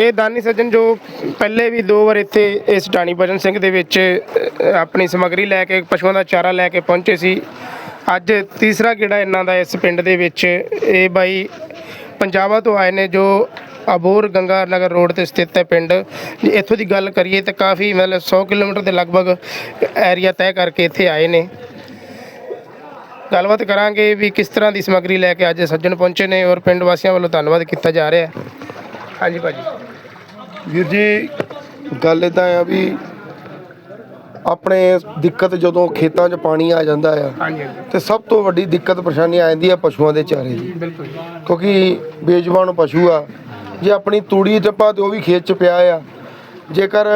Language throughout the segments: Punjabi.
ਇਹ ਦਾਨੀ ਸੱਜਣ ਜੋ ਪਹਿਲੇ ਵੀ ਦੋ ਵਾਰ ਇੱਥੇ ਇਸ ਟਾਣੀ ਭਜਨ ਸਿੰਘ ਦੇ ਵਿੱਚ ਆਪਣੀ ਸਮੱਗਰੀ ਲੈ ਕੇ, ਪਸ਼ੂਆਂ ਦਾ ਚਾਰਾ ਲੈ ਕੇ ਪਹੁੰਚੇ ਸੀ। ਅੱਜ ਤੀਸਰਾ ਗੇੜਾ ਇਹਨਾਂ ਦਾ ਇਸ ਪਿੰਡ ਦੇ ਵਿੱਚ, ਇਹ ਬਾਈ ਪੰਜਾਬਾ ਤੋਂ ਆਏ ਨੇ ਜੋ ਅਬੋਰ ਗੰਗਾ ਨਗਰ ਰੋਡ ਤੇ ਸਥਿਤ ਹੈ ਪਿੰਡ। ਜੇ ਇੱਥੋਂ ਦੀ ਗੱਲ ਕਰੀਏ ਤਾਂ ਕਾਫੀ ਮਤਲਬ 100 ਕਿਲੋਮੀਟਰ ਦੇ ਲਗਭਗ ਏਰੀਆ ਤੈਅ ਕਰਕੇ ਇੱਥੇ ਆਏ ਨੇ। ਗੱਲਬਾਤ ਕਰਾਂਗੇ ਵੀ ਕਿਸ ਤਰ੍ਹਾਂ ਦੀ ਸਮੱਗਰੀ ਲੈ ਕੇ ਅੱਜ ਸੱਜਣ ਪਹੁੰਚੇ ਨੇ ਔਰ ਪਿੰਡ ਵਾਸੀਆਂ ਵੱਲੋਂ ਧੰਨਵਾਦ ਕੀਤਾ ਜਾ ਰਿਹਾ ਹੈ। ਹਾਂਜੀ ਭਾਜੀ। ਵੀਰ ਜੀ ਗੱਲ ਇਦਾਂ ਆ ਵੀ ਆਪਣੇ ਦਿੱਕਤ ਜਦੋਂ ਖੇਤਾਂ 'ਚ ਪਾਣੀ ਆ ਜਾਂਦਾ ਆ ਤੇ ਸਭ ਤੋਂ ਵੱਡੀ ਦਿੱਕਤ ਪਰੇਸ਼ਾਨੀ ਆ ਜਾਂਦੀ ਆ ਪਸ਼ੂਆਂ ਦੇ ਚਾਰੇ ਦੀ। ਬਿਲਕੁਲ ਕਿਉਂਕਿ ਬੇਜਵਾਨ ਪਸ਼ੂ ਆ ਜੇ ਆਪਣੀ ਤੂੜੀ ਟੱਪਾ ਤੇ ਉਹ ਵੀ ਖੇਤ 'ਚ ਪਿਆ ਆ ਜੇਕਰ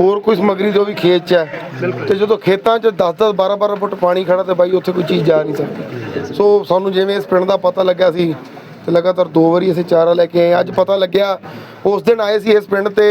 ਹੋਰ ਕੋਈ ਸਮੱਗਰੀ ਤੇ ਉਹ ਵੀ ਖੇਤ 'ਚ ਹੈ ਤੇ ਜਦੋਂ ਖੇਤਾਂ 'ਚ 10-10 12-12 ਫੁੱਟ ਪਾਣੀ ਖੜਾ ਤੇ ਬਾਈ ਉੱਥੇ ਕੋਈ ਚੀਜ਼ ਜਾ ਨਹੀਂ ਸਕਦੀ। ਸੋ ਸਾਨੂੰ ਜਿਵੇਂ ਇਸ ਪਿੰਡ ਦਾ ਪਤਾ ਲੱਗਿਆ ਸੀ ਤੇ ਲਗਾਤਾਰ ਦੋ ਵਾਰੀ ਅਸੀਂ ਚਾਰਾ ਲੈ ਕੇ ਆਏ ਅੱਜ ਪਤਾ ਲੱਗਿਆ ਉਸ ਦਿਨ ਆਏ ਸੀ ਇਸ ਪਿੰਡ ਤੇ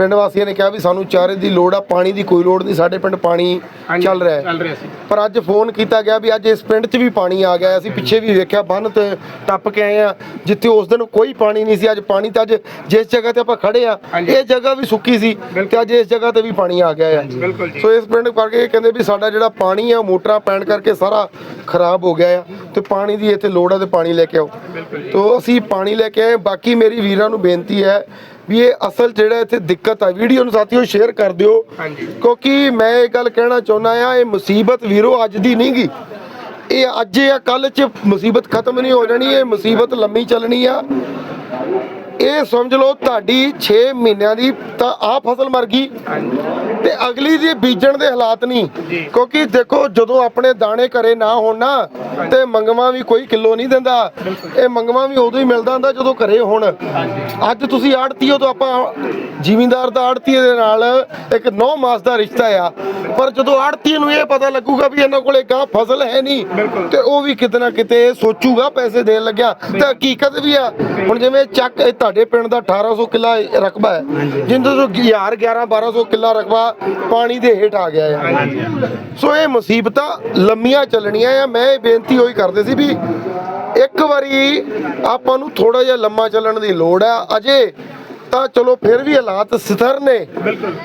ਪਿੰਡ ਵਾਸੀਆਂ ਨੇ ਕਿਹਾ ਵੀ ਸਾਨੂੰ ਚਾਰੇ ਦੀ ਲੋੜ ਆ ਪਾਣੀ ਦੀ ਕੋਈ ਲੋੜ ਨਹੀਂ ਸਾਡੇ ਪਿੰਡ ਪਾਣੀ ਚੱਲ ਰਿਹਾ ਹੈ। ਚੱਲ ਰਿਹਾ ਸੀ। ਪਰ ਅੱਜ ਫੋਨ ਕੀਤਾ ਗਿਆ ਵੀ ਅੱਜ ਇਸ ਪਿੰਡ 'ਚ ਵੀ ਪਾਣੀ ਆ ਗਿਆ ਅਸੀਂ ਪਿੱਛੇ ਵੀ ਵੇਖਿਆ ਬੰਨ ਤੇ ਟੱਪ ਕੇ ਆਏ ਆ ਜਿੱਥੇ ਉਸ ਦਿਨ ਕੋਈ ਪਾਣੀ ਨਹੀਂ ਸੀ ਅੱਜ ਪਾਣੀ ਤਾਂ ਅੱਜ ਜਿਸ ਜਗ੍ਹਾ ਤੇ ਆਪਾਂ ਖੜੇ ਆ ਹਾਂਜੀ। ਇਹ ਜਗ੍ਹਾ ਵੀ ਸੁੱਕੀ ਸੀ ਤੇ ਅੱਜ ਇਸ ਜਗ੍ਹਾ ਤੇ ਵੀ ਪਾਣੀ ਆ ਗਿਆ ਆ ਬਿਲਕੁਲ ਜੀ। ਸੋ ਇਸ ਪਿੰਡ ਕਰਕੇ ਕਹਿੰਦੇ ਵੀ ਸਾਡਾ ਜਿਹੜਾ ਪਾਣੀ ਆ ਮੋਟਰਾਂ ਪੈਣ ਕਰਕੇ ਸਾਰਾ ਖਰਾਬ ਹੋ ਗਿਆ ਆ ਤੇ ਪਾਣੀ ਦੀ ਇੱਥੇ ਲੋੜ ਆ ਤੇ ਪਾਣੀ ਲੈ ਕੇ ਆਓ। ਤੋ ਅਸੀਂ ਪਾਣੀ ਲੈ ਕੇ ਆਏ ਬਾਕੀ ਮੇਰੀ ਵੀਰਾਂ ਨੂੰ ਬੇਨਤੀ ਹੈ ਵੀ ਇਹ ਅਸਲ ਜਿਹੜਾ ਇੱਥੇ ਦਿੱਕਤ ਆ ਵੀਡੀਓ ਨੂੰ ਸਾਥੀਓ ਸ਼ੇਅਰ ਕਰ ਦਿਓ। ਹਾਂਜੀ। ਕਿਉਂਕਿ ਮੈਂ ਇਹ ਗੱਲ ਕਹਿਣਾ ਚਾਹੁੰਦਾ ਆ ਇਹ ਮੁਸੀਬਤ ਵੀਰੋ ਅੱਜ ਦੀ ਨਹੀਂ ਗੀ। ਇਹ ਅੱਜ ਜਾਂ ਕੱਲ ਚ ਮੁਸੀਬਤ ਖਤਮ ਨਹੀਂ ਹੋ ਜਾਣੀ ਇਹ ਮੁਸੀਬਤ ਲੰਮੀ ਚੱਲਣੀ ਆ। ਇਹ ਸਮਝ ਲਓ ਤੁਹਾਡੀ 6 ਮਹੀਨਿਆਂ ਦੀ ਤਾਂ ਆ ਫਸਲ ਮਰ ਗਈ। ਤੇ ਅਗਲੀ ਦੀ ਬੀਜਣ ਦੇ ਹਾਲਾਤ ਨਹੀਂ। ਕਿਉਂਕਿ ਦੇਖੋ ਜਦੋਂ ਆਪਣੇ ਦਾਣੇ ਘਰੇ ਨਾ ਹੋਣ ਨਾ ਤੇ ਮੰਗਵਾ ਵੀ ਕੋਈ ਕਿਲੋ ਨਹੀਂ ਦਿੰਦਾ। ਇਹ ਮੰਗਵਾ ਵੀ ਉਦੋਂ ਹੀ ਮਿਲਦਾ ਹੁੰਦਾ ਜਦੋਂ ਘਰੇ ਹੋਣ। ਅੱਜ ਤੁਸੀਂ ਆੜਤੀਓ ਤੋਂ ਆਪਾਂ ਜ਼ਿਮੀਂਦਾਰ ਦਾ ਆੜਤੀਏ ਦੇ ਨਾਲ ਇੱਕ 9 ਮਾਸ ਦਾ ਰਿਸ਼ਤਾ ਆ। ਪਰ ਜਦੋਂ ਆੜਤੀਏ ਨੂੰ ਇਹ ਪਤਾ ਲੱਗੂਗਾ ਵੀ ਇਹਨਾਂ ਕੋਲੇ ਗਾਂ ਫਸਲ ਹੈ ਨਹੀਂ ਤੇ ਉਹ ਵੀ ਕਿਤੇ ਨਾ ਕਿਤੇ ਸੋਚੂਗਾ ਪੈਸੇ ਦੇਣ ਲੱਗਿਆ। ਤੇ ਹਕੀਕਤ ਵੀ ਆ। ਹੁਣ ਜਿਵੇਂ ਚੱਕ ਤੁਹਾਡੇ ਪਿੰਡ ਦਾ 1800 ਕਿੱਲਾ ਰਕਬਾ ਹੈ ਜਿੰਦੇ ਤੋਂ 1000 11 1200 ਕਿੱਲਾ ਰਕਬਾ ਪਾਣੀ ਦੇ ਹੇਠ ਆ ਗਿਆ ਆ ਸੋ ਇਹ ਮੁਸੀਬਤਾਂ ਲੰਮੀਆਂ ਚੱਲਣੀਆਂ ਆ। ਮੈਂ ਇਹ ਬੇਨਤੀ ਹੋਈ ਕਰਦੇ ਸੀ ਵੀ ਇੱਕ ਵਾਰੀ ਆਪਾਂ ਨੂੰ ਥੋੜਾ ਜਿਹਾ ਲੰਮਾ ਚੱਲਣ ਦੀ ਲੋੜ ਆ। ਅਜੇ ਤਾਂ ਚਲੋ ਫਿਰ ਵੀ ਹਾਲਾਤ ਸਥਿਰ ਨੇ।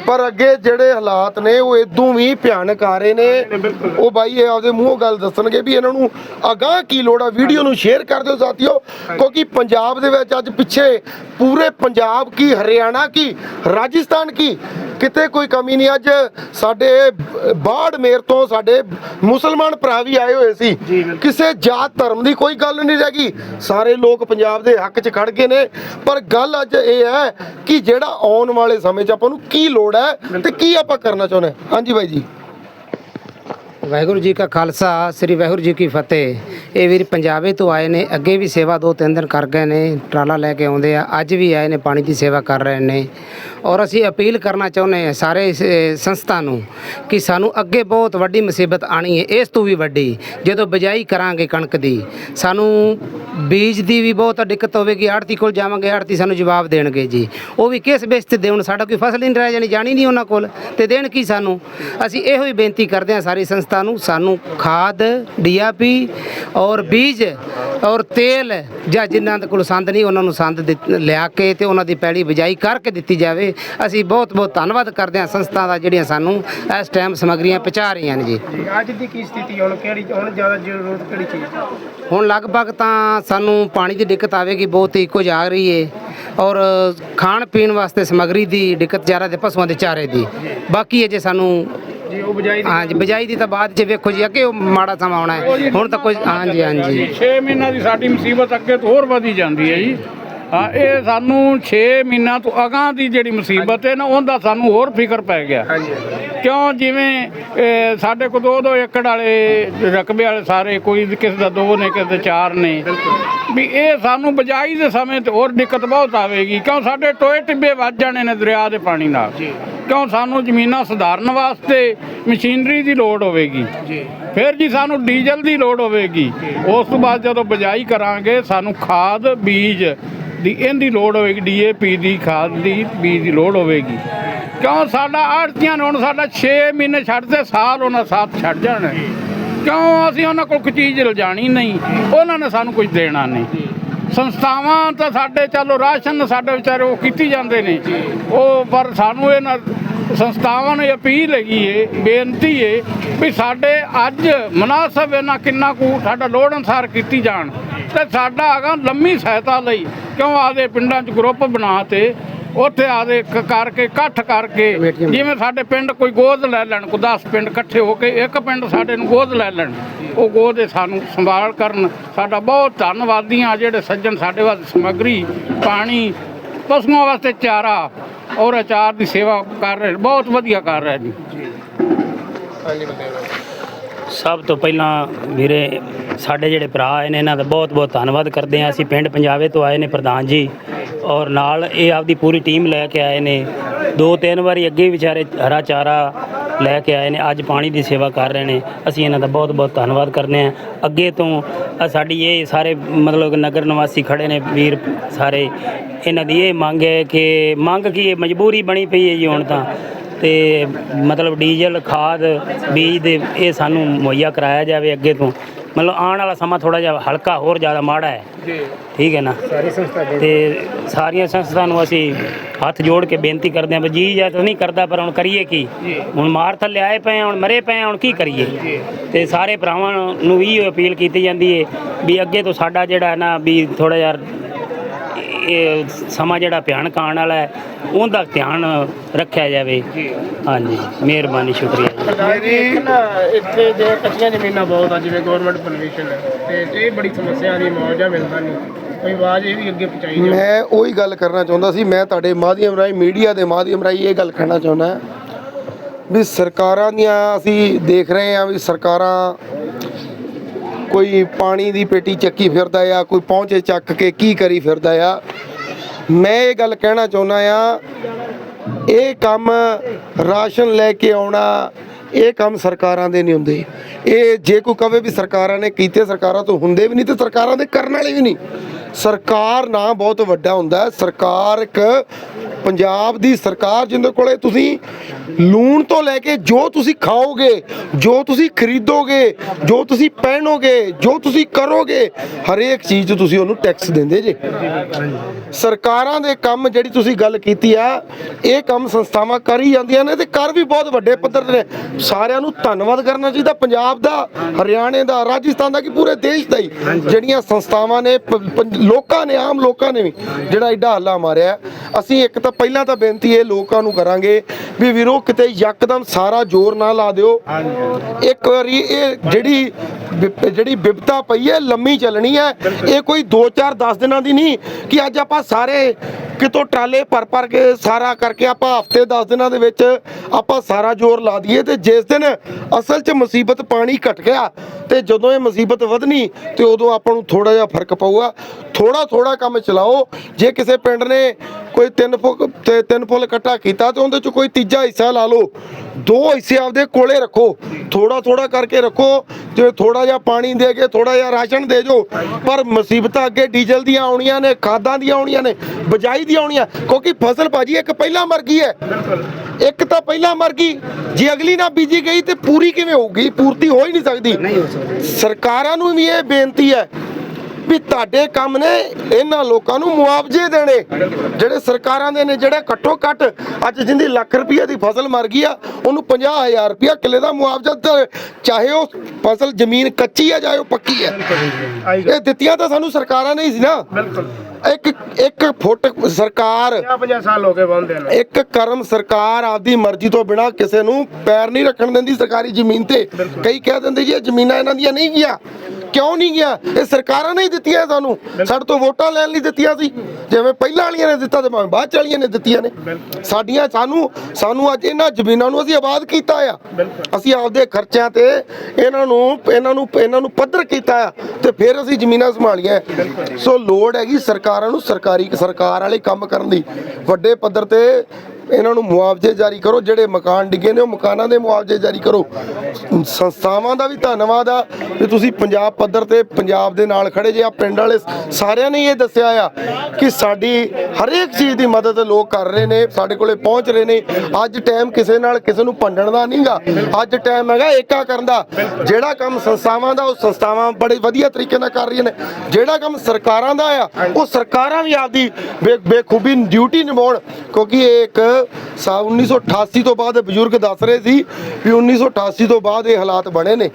ਪਰ ਅੱਗੇ ਜਿਹੜੇ ਹਾਲਾਤ ਨੇ ਉਹ ਇਦੋਂ ਵੀ ਭਿਆਨਕ ਆ ਰਹੇ ਨੇ। ਉਹ ਬਾਈ ਇਹ ਆਪਦੇ ਮੂੰਹੋਂ ਗੱਲ ਦੱਸਣਗੇ ਵੀ ਇਹਨਾਂ ਨੂੰ ਅਗਾਹ ਕੀ ਲੋੜ ਆ। ਵੀਡੀਓ ਨੂੰ ਸ਼ੇਅਰ ਕਰ ਦਿਓ ਸਾਥੀਓ ਕਿਉਂਕਿ ਪੰਜਾਬ ਦੇ ਵਿੱਚ ਅੱਜ ਪਿੱਛੇ ਪੂਰੇ ਪੰਜਾਬ ਕੀ ਹਰਿਆਣਾ ਕੀ ਰਾਜਸਥਾਨ ਕੀ ਕਿਤੇ ਕੋਈ ਕਮੀ ਨਹੀਂ। ਅੱਜ ਸਾਡੇ ਬਾੜ ਮੇਰ ਤੋਂ ਸਾਡੇ ਮੁਸਲਮਾਨ ਭਰਾ ਵੀ ਆਏ ਹੋਏ ਸੀ। ਕਿਸੇ ਜਾਤ ਧਰਮ ਦੀ ਕੋਈ ਗੱਲ ਨਹੀਂ ਰਹਿ ਗਈ। ਸਾਰੇ ਲੋਕ ਪੰਜਾਬ ਦੇ ਹੱਕ 'ਚ ਖੜ ਗਏ ਨੇ। ਪਰ ਗੱਲ ਅੱਜ ਇਹ ਹੈ ਕਿ ਜਿਹੜਾ ਆਉਣ ਵਾਲੇ ਸਮੇਂ 'ਚ ਆਪਾਂ ਨੂੰ ਕੀ ਲੋੜ ਹੈ ਤੇ ਕੀ ਆਪਾਂ ਕਰਨਾ ਚਾਹੁੰਦੇ ਹਾਂ? ਹਾਂਜੀ ਬਾਈ ਜੀ। ਵਾਹਿਗੁਰੂ ਜੀ ਕਾ ਖਾਲਸਾ, ਸ੍ਰੀ ਵਾਹਿਗੁਰੂ ਜੀ ਕੀ ਫਤਿਹ। ਇਹ ਵੀਰ ਪੰਜਾਬੇ ਤੋਂ ਆਏ ਨੇ, ਅੱਗੇ ਵੀ ਸੇਵਾ ਦੋ ਤਿੰਨ ਦਿਨ ਕਰ ਗਏ ਨੇ, ਟਰਾਲਾ ਲੈ ਕੇ ਆਉਂਦੇ ਆ, ਅੱਜ ਵੀ ਆਏ ਨੇ, ਪਾਣੀ ਦੀ ਸੇਵਾ ਕਰ ਰਹੇ ਨੇ। ਔਰ ਅਸੀਂ ਅਪੀਲ ਕਰਨਾ ਚਾਹੁੰਦੇ ਹਾਂ ਸਾਰੇ ਇਸ, ਸੰਸਥਾ ਨੂੰ ਕਿ ਸਾਨੂੰ ਅੱਗੇ ਬਹੁਤ ਵੱਡੀ ਮੁਸੀਬਤ ਆਣੀ ਹੈ ਇਸ ਤੋਂ ਵੀ ਵੱਡੀ ਜਦੋਂ ਬਿਜਾਈ ਕਰਾਂਗੇ ਕਣਕ ਦੀ। ਸਾਨੂੰ ਬੀਜ ਦੀ ਵੀ ਬਹੁਤ ਦਿੱਕਤ ਹੋਵੇਗੀ ਆੜਤੀ ਕੋਲ ਜਾਵਾਂਗੇ ਆੜਤੀ ਸਾਨੂੰ ਜਵਾਬ ਦੇਣਗੇ ਜੀ। ਉਹ ਵੀ ਕਿਸ ਬੇਸ ਤੇ ਦੇਣ ਸਾਡਾ ਕੋਈ ਫਸਲ ਹੀ ਨਹੀਂ ਰਹਿ ਜਾਣੀ ਜਾਣੀ ਨਹੀਂ ਉਹਨਾਂ ਕੋਲ ਤੇ ਦੇਣ ਕੀ ਸਾਨੂੰ? ਅਸੀਂ ਇਹੋ ਹੀ ਬੇਨਤੀ ਕਰਦੇ ਹਾਂ ਸਾਰੀ ਸੰਸਥਾ ਨੂੰ ਸਾਨੂੰ ਖਾਦ ਡੀਆਪੀ ਔਰ ਬੀਜ ਔਰ ਤੇਲ ਜਾਂ ਜਿਨ੍ਹਾਂ ਦੇ ਕੋਲ ਸੰਦ ਨਹੀਂ ਉਹਨਾਂ ਨੂੰ ਸੰਦ ਦਿੱਤ- ਲਿਆ ਕੇ ਤੇ ਉਹਨਾਂ ਦੀ ਪੈਲੀ ਬਿਜਾਈ ਕਰਕੇ ਦਿੱਤੀ ਜਾਵੇ ਅਸੀਂ ਬਹੁਤ ਬਹੁਤ ਧੰਨਵਾਦ ਕਰਦੇ ਹਾਂ ਸੰਸਥਾ ਦਾ ਜਿਹੜੀਆਂ ਸਾਨੂੰ ਇਸ ਟਾਈਮ ਸਮੱਗਰੀਆਂ ਪਹੁੰਚਾ ਰਹੀਆਂ ਨੇ ਜੀ। ਜੀ ਅੱਜ ਦੀ ਕੀ ਸਥਿਤੀ ਹੁਣ ਕਿਹੜੀ ਹੁਣ ਜ਼ਿਆਦਾ ਜ਼ਰੂਰਤ ਕਿਹੜੀ ਚੀਜ਼ ਦੀ ਹੁਣ ਲਗਭਗ ਤਾਂ ਸਾਨੂੰ ਪਾਣੀ ਦੀ ਦਿੱਕਤ ਆਵੇਗੀ ਬਹੁਤ ਹੀ ਕੁਝ ਆ ਰਹੀ ਏ। ਔਰ ਖਾਣ ਪੀਣ ਵਾਸਤੇ ਸਮੱਗਰੀ ਦੀ ਦਿੱਕਤ ਜ਼ਿਆਦਾ ਤੇ ਪਸ਼ੂਆਂ ਦੇ ਚਾਰੇ ਦੀ। ਬਾਕੀ ਅਜੇ ਸਾਨੂੰ ਜੀ ਉਹ ਬਜਾਈ ਦੀ ਹਾਂਜੀ ਬਜਾਈ ਦੀ ਤਾਂ ਬਾਅਦ ਚ ਵੇਖੋ ਜੀ ਅੱਗੇ ਉਹ ਮਾੜਾ ਸਮਾਂ ਆਉਣਾ ਹੈ। ਹੁਣ ਤਾਂ ਕੁਝ ਹਾਂਜੀ ਹਾਂਜੀ। 6 ਮਹੀਨਿਆਂ ਦੀ ਸਾਡੀ ਮੁਸੀਬਤ ਅੱਗੇ ਤੋਂ ਹੋਰ ਵਧੀ ਜਾਂਦੀ ਹੈ ਜੀ। ਹਾਂ ਇਹ ਸਾਨੂੰ 6 ਮਹੀਨਿਆਂ ਤੋਂ ਅਗਾਂਹ ਦੀ ਜਿਹੜੀ ਮੁਸੀਬਤ ਹੈ ਨਾ ਉਹਦਾ ਸਾਨੂੰ ਹੋਰ ਫਿਕਰ ਪੈ ਗਿਆ। ਕਿਉਂ? ਜਿਵੇਂ ਸਾਡੇ ਕੋਲ ਦੋ ਦੋ ਏਕੜ ਵਾਲੇ ਰਕਬੇ ਵਾਲੇ ਸਾਰੇ ਕੋਈ ਕਿਸੇ ਦਾ ਦੋ ਨੇ ਕਿਸੇ ਦੇ ਚਾਰ ਨੇ। ਵੀ ਇਹ ਸਾਨੂੰ ਬਜਾਈ ਦੇ ਸਮੇਂ ਤੇ ਹੋਰ ਦਿੱਕਤ ਬਹੁਤ ਆਵੇਗੀ। ਕਿਉਂ? ਸਾਡੇ ਟੋਏ ਟਿੱਬੇ ਵੱਜ ਜਾਣੇ ਨੇ ਦਰਿਆ ਦੇ ਪਾਣੀ ਨਾਲ। ਕਿਉਂ? ਸਾਨੂੰ ਜ਼ਮੀਨਾਂ ਸੁਧਾਰਨ ਵਾਸਤੇ ਮਸ਼ੀਨਰੀ ਦੀ ਲੋੜ ਹੋਵੇਗੀ। ਫਿਰ ਜੀ ਸਾਨੂੰ ਡੀਜ਼ਲ ਦੀ ਲੋੜ ਹੋਵੇਗੀ। ਉਸ ਤੋਂ ਬਾਅਦ ਜਦੋਂ ਬਜਾਈ ਕਰਾਂਗੇ ਸਾਨੂੰ ਖਾਦ ਬੀਜ ਦੀ ਇਹਦੀ ਲੋੜ ਹੋਵੇਗੀ ਡੀਏਪੀ ਦੀ, ਖਾਦ ਦੀ ਬੀਜ ਦੀ ਲੋੜ ਹੋਵੇਗੀ। ਕਿਉਂ ਸਾਡਾ ਆੜਤੀਆਂ ਨੇ ਹੁਣ ਸਾਡਾ 6 ਮਹੀਨੇ ਛੱਡਦੇ, ਸਾਲ ਉਹਨਾਂ ਸਾਥ ਛੱਡ ਜਾਣਾ। ਕਿਉਂ ਅਸੀਂ ਉਹਨਾਂ ਕੋਲ ਕੋਈ ਚੀਜ਼ ਲਿਜਾਣੀ ਨਹੀਂ? ਉਹਨਾਂ ਨੇ ਸਾਨੂੰ ਕੁਝ ਦੇਣਾ ਨਹੀਂ। ਸੰਸਥਾਵਾਂ ਤਾਂ ਸਾਡੇ, ਚਲੋ ਰਾਸ਼ਨ ਸਾਡੇ ਵਿਚਾਰੇ ਉਹ ਕੀਤੀ ਜਾਂਦੇ ਨੇ। ਉਹ ਪਰ ਸਾਨੂੰ ਇਹਨਾਂ ਸੰਸਥਾਵਾਂ ਨੂੰ ਅਪੀਲ ਹੈਗੀ ਏ, ਬੇਨਤੀ ਏ, ਵੀ ਸਾਡੇ ਅੱਜ ਮਨਾਸਬ ਇਹਨਾਂ ਕਿੰਨਾ ਕੁ ਸਾਡਾ ਲੋੜ ਅਨੁਸਾਰ ਕੀਤੀ ਜਾਣ। ਤੇ ਸਾਡਾ ਹੈਗਾ ਲੰਮੀ ਸਹਾਇਤਾ ਲਈ ਕਿਉਂ ਆਦੇ ਪਿੰਡਾਂ 'ਚ ਗਰੁੱਪ ਬਣਾ ਤੇ ਉੱਥੇ ਆਦੇ ਕਰਕੇ ਇਕੱਠ ਕਰਕੇ ਜਿਵੇਂ ਸਾਡੇ ਪਿੰਡ ਕੋਈ ਗੋਦ ਲੈ ਲੈਣ ਕੋਈ 10 ਪਿੰਡ ਇਕੱਠੇ ਹੋ ਕੇ ਇੱਕ ਪਿੰਡ ਸਾਡੇ ਨੂੰ ਗੋਦ ਲੈ ਲੈਣ ਉਹ ਗੋਦ ਦੇ ਸਾਨੂੰ ਸੰਭਾਲ ਕਰਨ। ਸਾਡਾ ਬਹੁਤ ਧੰਨਵਾਦੀਆਂ ਜਿਹੜੇ ਸੱਜਣ ਸਾਡੇ ਵਾਸਤੇ ਸਮੱਗਰੀ ਪਾਣੀ ਪਸ਼ੂਆਂ ਵਾਸਤੇ ਚਾਰਾ ਔਰ ਅਚਾਰ ਦੀ ਸੇਵਾ ਕਰ ਰਹੇ। ਬਹੁਤ ਵਧੀਆ ਕਰ ਰਹੇ ਜੀ ਸਭ ਤੋਂ ਪਹਿਲਾਂ ਵੀਰੇ ਸਾਡੇ ਜਿਹੜੇ ਭਰਾ ਆਏ ਨੇ ਇਹਨਾਂ ਦਾ ਬਹੁਤ ਬਹੁਤ ਧੰਨਵਾਦ ਕਰਦੇ ਹਾਂ। ਅਸੀਂ ਪਿੰਡ ਪੰਜਾਬੇ ਤੋਂ ਆਏ ਨੇ ਪ੍ਰਧਾਨ ਜੀ। ਔਰ ਨਾਲ ਇਹ ਆਪਦੀ ਪੂਰੀ ਟੀਮ ਲੈ ਕੇ ਆਏ ਨੇ। ਦੋ ਤਿੰਨ ਵਾਰੀ ਅੱਗੇ ਵਿਚਾਰੇ ਹਰਾ ਚਾਰਾ ਲੈ ਕੇ ਆਏ ਨੇ। ਅੱਜ ਪਾਣੀ ਦੀ ਸੇਵਾ ਕਰ ਰਹੇ ਨੇ। ਅਸੀਂ ਇਹਨਾਂ ਦਾ ਬਹੁਤ ਬਹੁਤ ਧੰਨਵਾਦ ਕਰਦੇ ਹਾਂ। ਅੱਗੇ ਤੋਂ ਸਾਡੀ ਇਹ ਸਾਰੇ ਮਤਲਬ ਨਗਰ ਨਿਵਾਸੀ ਖੜੇ ਨੇ, ਵੀਰ ਸਾਰੇ। ਇਹਨਾਂ ਦੀ ਇਹ ਮੰਗ ਹੈ ਕਿ ਮੰਗ ਕੀ ਹੈ? ਮਜਬੂਰੀ ਬਣੀ ਪਈ ਹੈ ਜੀ ਹੁਣ ਤਾਂ। ਤੇ ਮਤਲਬ ਡੀਜ਼ਲ, ਖਾਦ, ਬੀਜ ਦੇ ਇਹ ਸਾਨੂੰ ਮੁਹੱਈਆ ਕਰਾਇਆ ਜਾਵੇ ਅੱਗੇ ਤੋਂ। ਮਤਲਬ ਆਉਣ ਵਾਲਾ ਸਮਾਂ ਥੋੜਾ ਜਿਹਾ ਹਲਕਾ ਹੋਰ ਜ਼ਿਆਦਾ ਮਾੜਾ ਹੈ। ਜੀ। ਠੀਕ ਹੈ ਨਾ? ਸਾਰੀ ਸੰਸਥਾ ਤੇ ਸਾਰੀਆਂ ਸੰਸਥਾ ਨੂੰ ਅਸੀਂ ਹੱਥ ਜੋੜ ਕੇ ਬੇਨਤੀ ਕਰਦੇ ਹਾਂ ਵੀ ਜੀ ਜਾਂ ਤਾਂ ਨਹੀਂ ਕਰਦਾ ਪਰ ਹੁਣ ਕਰੀਏ ਕੀ? ਹੁਣ ਮਾਰ ਥੱਲੇ ਆਏ ਪਏ ਹੁਣ ਮਰੇ ਪਏ ਹੁਣ ਕੀ ਕਰੀਏ? ਤੇ ਸਾਰੇ ਭਰਾਵਾਂ ਨੂੰ ਵੀ ਇਹ ਅਪੀਲ ਕੀਤੀ ਜਾਂਦੀ ਹੈ ਵੀ ਅੱਗੇ ਤੋਂ ਸਾਡਾ ਜਿਹੜਾ ਹੈ ਨਾ ਵੀ ਥੋੜਾ ਜਿਹਾ ਇਹ ਸਮਾਂ ਜਿਹੜਾ ਭਿਆਨਕ ਆਉਣ ਵਾਲਾ ਹੈ ਉਹਦਾ ਧਿਆਨ ਰੱਖਿਆ ਜਾਵੇ। ਹਾਂਜੀ ਮਿਹਰਬਾਨੀ ਸ਼ੁਕਰੀਆ ਜੀ। ਮੇਰੀ ਇੱਥੇ ਜੇ ਕੱਚੀਆਂ ਜ਼ਮੀਨਾਂ ਬਹੁਤ ਆ ਜਿਵੇਂ ਗਵਰਨਮੈਂਟ ਪਰਮਿਸ਼ਨ ਤੇ ਇਹ ਬੜੀ ਸਮੱਸਿਆ ਦੀ ਮੌਜਾ ਮਿਲਦਾ ਨਹੀਂ। ਕੋਈ ਆਵਾਜ਼ ਇਹ ਵੀ ਅੱਗੇ ਪਹੁੰਚਾਈ ਜਾਵੇ। ਮੈਂ ਉਹੀ ਗੱਲ ਕਰਨਾ ਚਾਹੁੰਦਾ ਸੀ ਮੈਂ ਤੁਹਾਡੇ ਮਾਧਿਅਮ ਰਾਹੀਂ ਮੀਡੀਆ ਦੇ ਮਾਧਿਅਮ ਰਾਹੀਂ ਇਹ ਗੱਲ ਕਹਿਣਾ ਚਾਹੁੰਦਾ ਹਾਂ ਵੀ ਸਰਕਾਰਾਂ ਦੀਆਂ ਅਸੀਂ ਦੇਖ ਰਹੇ ਹਾਂ ਵੀ ਸਰਕਾਰਾਂ ਕੋਈ ਪਾਣੀ ਦੀ ਪੇਟੀ ਚੱਕੀ ਫਿਰਦਾ ਆ, ਕੋਈ ਪਹੁੰਚੇ ਚੱਕ ਕੇ ਕੀ ਕਰੀ ਫਿਰਦਾ ਆ। ਮੈਂ ਇਹ ਗੱਲ ਕਹਿਣਾ ਚਾਹੁੰਦਾ ਆ, ਇਹ ਕੰਮ ਰਾਸ਼ਨ ਲੈ ਕੇ ਆਉਣਾ, ਇਹ ਕੰਮ ਸਰਕਾਰਾਂ ਦੇ ਨਹੀਂ ਹੁੰਦੇ। ਇਹ ਜੇ ਕੋਈ ਕਵੇ ਵੀ ਸਰਕਾਰਾਂ ਨੇ ਕੀਤੇ, ਸਰਕਾਰਾਂ ਤੋਂ ਹੁੰਦੇ ਵੀ ਨਹੀਂ ਤੇ ਸਰਕਾਰਾਂ ਦੇ ਕਰਨ ਵਾਲੇ ਵੀ ਨਹੀਂ। ਸਰਕਾਰ ਨਾ ਬਹੁਤ ਵੱਡਾ ਹੁੰਦਾ, ਸਰਕਾਰ ਇੱਕ ਪੰਜਾਬ ਦੀ ਸਰਕਾਰ ਜਿੰਦੇ ਕੋਲੇ ਤੁਸੀਂ ਲੂਣ ਤੋਂ ਲੈ ਕੇ ਜੋ ਤੁਸੀਂ ਖਾਓਗੇ ਜੋ ਤੁਸੀਂ ਖਰੀਦੋਗੇ ਜੋ ਤੁਸੀਂ ਪਹਿਨੋਗੇ ਜੋ ਤੁਸੀਂ ਕਰੋਗੇ ਹਰੇਕ ਚੀਜ਼ ਤੁਸੀਂ ਉਹਨੂੰ ਟੈਕਸ ਦਿੰਦੇ ਜੇ। ਸਰਕਾਰਾਂ ਦੇ ਕੰਮ ਜਿਹੜੀ ਤੁਸੀਂ ਗੱਲ ਕੀਤੀ ਆ ਇਹ ਕੰਮ ਸੰਸਥਾਵਾਂ ਕਰ ਹੀ ਜਾਂਦੀਆਂ ਨੇ ਤੇ ਕਰ ਵੀ ਬਹੁਤ ਵੱਡੇ ਪੱਧਰ ਤੇ ਨੇ। ਸਾਰਿਆਂ ਨੂੰ ਧੰਨਵਾਦ ਕਰਨਾ ਚਾਹੀਦਾ। ਪੰਜਾਬ ਦਾ ਹਰਿਆਣੇ ਦਾ ਰਾਜਸਥਾਨ ਦਾ ਕਿ ਪੂਰੇ ਦੇਸ਼ ਦਾ ਹੀ ਜਿਹੜੀਆਂ ਸੰਸਥਾਵਾਂ ਨੇ ਲੋਕਾਂ ਨੇ ਆਮ ਲੋਕਾਂ ਨੇ ਵੀ ਜਿਹੜਾ ਐਡਾ ਹੱਲਾ ਮਾਰਿਆ। ਅਸੀਂ ਇੱਕ ਤਾਂ ਪਹਿਲਾਂ ਤਾਂ ਬੇਨਤੀ ਇਹ ਲੋਕਾਂ ਨੂੰ ਕਰਾਂਗੇ ਵੀ ਵੀਰੋ ਕਿਤੇ ਯਕਦਮ ਸਾਰਾ ਜ਼ੋਰ ਨਾ ਲਾ ਦਿਓ। ਇੱਕ ਵਾਰੀ ਇਹ ਜਿਹੜੀ ਜਿਹੜੀ ਵਿਪਤਾ ਪਈ ਹੈ ਲੰਮੀ ਚੱਲਣੀ ਹੈ ਇਹ ਕੋਈ 2 4 10 ਦਿਨਾਂ ਦੀ ਨਹੀਂ ਕਿ ਅੱਜ ਆਪਾਂ ਸਾਰੇ ਕਿਤੋਂ ਟਰਾਲੇ ਭਰ ਭਰ ਕੇ ਸਾਰਾ ਕਰਕੇ ਆਪਾਂ ਹਫ਼ਤੇ 10 ਦਿਨਾਂ ਦੇ ਵਿੱਚ ਆਪਾਂ ਸਾਰਾ ਜ਼ੋਰ ਲਾ ਦਈਏ ਤੇ ਜਿਸ ਦਿਨ ਅਸਲ 'ਚ ਮੁਸੀਬਤ ਪਾਣੀ ਘਟ ਗਿਆ ਤੇ ਜਦੋਂ ਇਹ ਮੁਸੀਬਤ ਵਧਣੀ ਤੇ ਉਦੋਂ ਆਪਾਂ ਨੂੰ ਥੋੜਾ ਜਿਹਾ ਫ਼ਰਕ ਪਊਗਾ। ਥੋੜਾ ਥੋੜਾ ਕੰਮ ਚਲਾਓ। ਜੇ ਕਿਸੇ ਪਿੰਡ ਨੇ ਕੋਈ ਤਿੰਨ ਫੁੱਕ ਤੇ ਤਿੰਨ ਫੁੱਲ ਇਕੱਠਾ ਕੀਤਾ ਤੇ ਉਹਦੇ 'ਚ ਕੋਈ ਤੀਜਾ ਹਿੱਸਾ ਲਾ ਲਓ ਦੋ ਹਿੱਸੇ ਆਪਦੇ ਕੋਲੇ ਰੱਖੋ। ਥੋੜਾ ਥੋੜਾ ਕਰਕੇ ਰੱਖੋ ਜਿਵੇਂ ਥੋੜਾ ਜਿਹਾ ਪਾਣੀ ਦੇ ਕੇ ਥੋੜਾ ਜਿਹਾ ਰਾਸ਼ਨ ਦੇ ਜੋ। ਪਰ ਮੁਸੀਬਤਾਂ ਅੱਗੇ ਡੀਜ਼ਲ ਦੀਆਂ ਆਉਣੀਆਂ ਨੇ ਖਾਦਾਂ ਦੀਆਂ ਆਉਣੀਆਂ ਨੇ ਬਜਾਈ ਦੀਆਂ ਆਉਣੀਆਂ ਕਿਉਂਕਿ ਫਸਲ ਭਾਜੀ ਇੱਕ ਪਹਿਲਾਂ ਮਰ ਗਈ ਹੈ। ਇੱਕ ਤਾਂ ਪਹਿਲਾਂ ਮਰ ਗਈ। ਜੇ ਅਗਲੀ ਨਾ ਬੀਜੀ ਗਈ ਤੇ ਪੂਰੀ ਕਿਵੇਂ ਹੋਊਗੀ? ਪੂਰਤੀ ਹੋ ਹੀ ਨਹੀਂ ਸਕਦੀ। ਸਰਕਾਰਾਂ ਨੂੰ ਵੀ ਇਹ ਬੇਨਤੀ ਹੈ ਵੀ ਤੁਹਾਡੇ ਕੰਮ ਨੇ ਇਹਨਾਂ ਲੋਕਾਂ ਨੂੰ ਮੁਆਵਜ਼ੇ ਦੇਣੇ। ਜਿਹੜੇ ਸਰਕਾਰਾਂ ਦੇ ਨੇ ਜਿਹੜੇ ਘੱਟੋ ਘੱਟ ਅੱਜ ਜਿੰਦੀ ਲੱਖ ਰੁਪਏ ਦੀ ਫਸਲ ਮਰ ਗਈ ਆ ਉਹਨੂੰ 50000 ਰੁਪਏ ਕਿੱਲੇ ਦਾ ਮੁਆਵਜ਼ਾ ਦੇ ਚਾਹੇ ਉਹ ਫਸਲ ਜ਼ਮੀਨ ਕੱਚੀ ਆ ਚਾਹੇ ਉਹ ਪੱਕੀ ਹੈ ਇਹ ਦਿੱਤੀਆਂ ਤਾਂ ਸਾਨੂੰ ਸਰਕਾਰਾਂ ਨੇ ਹੀ ਸੀ ਨਾ। ਬਿਲਕੁਲ। ਇੱਕ ਇੱਕ ਫੁੱਟ ਸਰਕਾਰ 50 ਸਾਲ ਹੋ ਗਏ ਬੰਦੇ ਨੇ ਇੱਕ ਕਰਮ ਸਰਕਾਰ ਆਪਦੀ ਮਰਜ਼ੀ ਤੋਂ ਬਿਨਾ ਕਿਸੇ ਨੂੰ ਪੈਰ ਨਹੀਂ ਰੱਖਣ ਦਿੰਦੀ ਸਰਕਾਰੀ ਜ਼ਮੀਨ ਤੇ। ਕਈ ਕਹਿ ਦਿੰਦੇ ਜੀ ਇਹ ਜ਼ਮੀਨਾਂ ਇਹਨਾਂ ਦੀਆਂ ਨਹੀਂ ਗਿਆ ਕਿਉਂ ਨਹੀਂ ਗਿਆ? ਇਹ ਸਰਕਾਰਾਂ ਨੇ ਹੀ ਦਿੱਤੀਆਂ ਸਾਨੂੰ। ਸਾਡੇ ਤੋਂ ਵੋਟਾਂ ਲੈਣ ਲਈ ਦਿੱਤੀਆਂ ਸੀ। ਜਿਵੇਂ ਪਹਿਲਾਂ ਵਾਲੀਆਂ ਨੇ ਦਿੱਤਾ ਤੇ ਭਾਵੇਂ ਬਾਅਦ ਚ ਵਾਲੀਆਂ ਨੇ ਦਿੱਤੀਆਂ ਨੇ। ਸਾਡੀਆਂ ਸਾਨੂੰ ਸਾਨੂੰ ਅੱਜ ਇਹਨਾਂ ਜ਼ਮੀਨਾਂ ਨੂੰ ਅਸੀਂ ਆਬਾਦ ਕੀਤਾ ਆ। ਅਸੀਂ ਆਪਦੇ ਖਰਚਿਆਂ ਤੇ ਇਹਨਾਂ ਨੂੰ ਇਹਨਾਂ ਨੂੰ ਇਹਨਾਂ ਨੂੰ ਪੱਧਰ ਕੀਤਾ ਆ ਤੇ ਫਿਰ ਅਸੀਂ ਜ਼ਮੀਨਾਂ ਸੰਭਾਲੀਆਂ। ਸੋ ਲੋੜ ਹੈਗੀ ਸਰਕਾਰਾਂ ਨੂੰ ਸਰਕਾਰੀ ਸਰਕਾਰ ਵਾਲੇ ਕੰਮ ਕਰਨ ਦੀ। ਵੱਡੇ ਪੱਧਰ ਤੇ ਇਹਨਾਂ ਨੂੰ ਮੁਆਵਜ਼ੇ ਜਾਰੀ ਕਰੋ, ਜਿਹੜੇ ਮਕਾਨ ਡਿੱਗੇ ਨੇ ਉਹ ਮਕਾਨਾਂ ਦੇ ਮੁਆਵਜ਼ੇ ਜਾਰੀ ਕਰੋ। ਸੰਸਥਾਵਾਂ ਦਾ ਵੀ ਧੰਨਵਾਦ ਆ ਕਿ ਤੁਸੀਂ ਪੰਜਾਬ ਪੱਧਰ ਤੇ ਪੰਜਾਬ ਦੇ ਨਾਲ ਖੜੇ ਜੇ। ਆ ਪਿੰਡ ਵਾਲੇ ਸਾਰਿਆਂ ਨੇ ਇਹ ਦੱਸਿਆ ਆ ਕਿ ਸਾਡੀ ਹਰੇਕ ਚੀਜ਼ ਦੀ ਮਦਦ ਲੋਕ ਕਰ ਰਹੇ ਨੇ, ਸਾਡੇ ਕੋਲੇ ਪਹੁੰਚ ਰਹੇ ਨੇ। ਅੱਜ ਟਾਈਮ ਕਿਸੇ ਨਾਲ ਕਿਸੇ ਨੂੰ ਭੰਡਣ ਦਾ ਨਹੀਂਗਾ ਅੱਜ ਟਾਈਮ ਹੈਗਾ ਏਕਾ ਕਰਨ ਦਾ। ਜਿਹੜਾ ਕੰਮ ਸੰਸਥਾਵਾਂ ਦਾ, ਉਹ ਸੰਸਥਾਵਾਂ ਬੜੇ ਵਧੀਆ ਤਰੀਕੇ ਨਾਲ ਕਰ ਰਹੀਆਂ ਨੇ। ਜਿਹੜਾ ਕੰਮ ਸਰਕਾਰਾਂ ਦਾ ਆ, ਉਹ ਸਰਕਾਰਾਂ ਵੀ ਆਪਦੀ ਬੇ- ਬੇਖੂਬੀ ਡਿਊਟੀ ਨਿਭਾਉਣ। ਕਿਉਂਕਿ ਇਹ ਇੱਕ ਸਾ 1988 ਤੋਂ ਬਾਅਦ ਬਜ਼ੁਰਗ ਦੱਸ ਰਹੇ ਸੀ ਵੀ 1988 ਤੋਂ ਬਾਅਦ ਇਹ ਹਾਲਾਤ ਬਣੇ ਨੇ।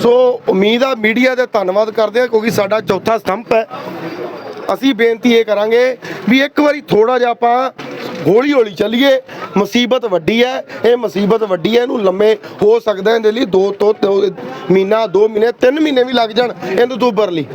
ਸੋ ਉਮੀਦ ਆ ਮੀਡੀਆ ਦਾ ਧੰਨਵਾਦ ਕਰਦੇ ਆ ਕਿਉਂਕਿ ਸਾਡਾ ਚੌਥਾ ਸਤੰਭ ਹੈ। ਅਸੀਂ ਬੇਨਤੀ ਇਹ ਕਰਾਂਗੇ ਵੀ ਇੱਕ ਵਾਰੀ ਥੋੜਾ ਜਿਹਾ ਆਪਾਂ ਹੌਲੀ ਹੌਲੀ ਚੱਲੀਏ। ਮੁਸੀਬਤ ਵੱਡੀ ਹੈ ਇਹ ਮੁਸੀਬਤ ਵੱਡੀ ਹੈ ਇਹਨੂੰ ਲੰਮੇ ਹੋ ਸਕਦਾ ਇਹਦੇ ਲਈ ਦੋ ਤੋਂ ਮਹੀਨਾ ਦੋ ਮਹੀਨੇ ਤਿੰਨ ਮਹੀਨੇ ਵੀ ਲੱਗ ਜਾਣ ਇਹਨੂੰ ਤੋਂ ਲਈ।